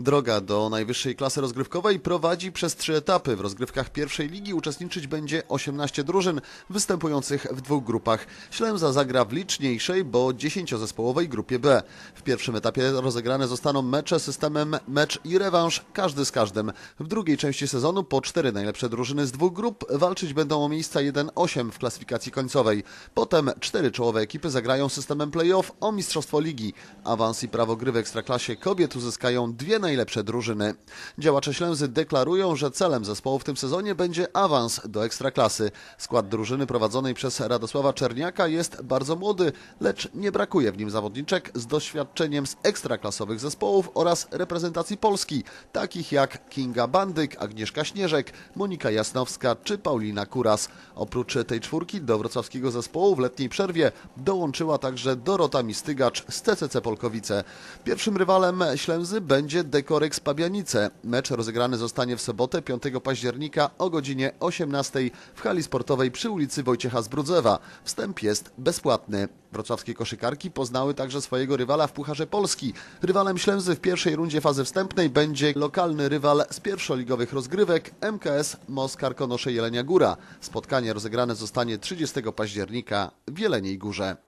Droga do najwyższej klasy rozgrywkowej prowadzi przez trzy etapy. W rozgrywkach pierwszej ligi uczestniczyć będzie 18 drużyn występujących w dwóch grupach. Ślęza zagra w liczniejszej, bo 10-zespołowej grupie B. W pierwszym etapie rozegrane zostaną mecze systemem mecz i rewanż, każdy z każdym. W drugiej części sezonu po cztery najlepsze drużyny z dwóch grup walczyć będą o miejsca 1-8 w klasyfikacji końcowej. Potem cztery czołowe ekipy zagrają systemem playoff o Mistrzostwo Ligi. Awans i prawo gry w Ekstraklasie kobiet uzyskają dwie najlepsze drużyny. Działacze Ślęzy deklarują, że celem zespołu w tym sezonie będzie awans do Ekstraklasy. Skład drużyny prowadzonej przez Radosława Czerniaka jest bardzo młody, lecz nie brakuje w nim zawodniczek z doświadczeniem z ekstraklasowych zespołów oraz reprezentacji Polski, takich jak Kinga Bandyk, Agnieszka Śnieżek, Monika Jasnowska czy Paulina Kuras. Oprócz tej czwórki do wrocławskiego zespołu w letniej przerwie dołączyła także Dorota Mistygacz z CCC Polkowice. Pierwszym rywalem Ślęzy będzie Dekorex Pabianice. Mecz rozegrany zostanie w sobotę 5 października o godzinie 18 w hali sportowej przy ulicy Wojciecha Zbrudzewa. Wstęp jest bezpłatny. Wrocławskie koszykarki poznały także swojego rywala w Pucharze Polski. Rywalem Ślęzy w pierwszej rundzie fazy wstępnej będzie lokalny rywal z pierwszoligowych rozgrywek MKS Moskar Konosze Jelenia Góra. Spotkanie rozegrane zostanie 30 października w Jeleniej Górze.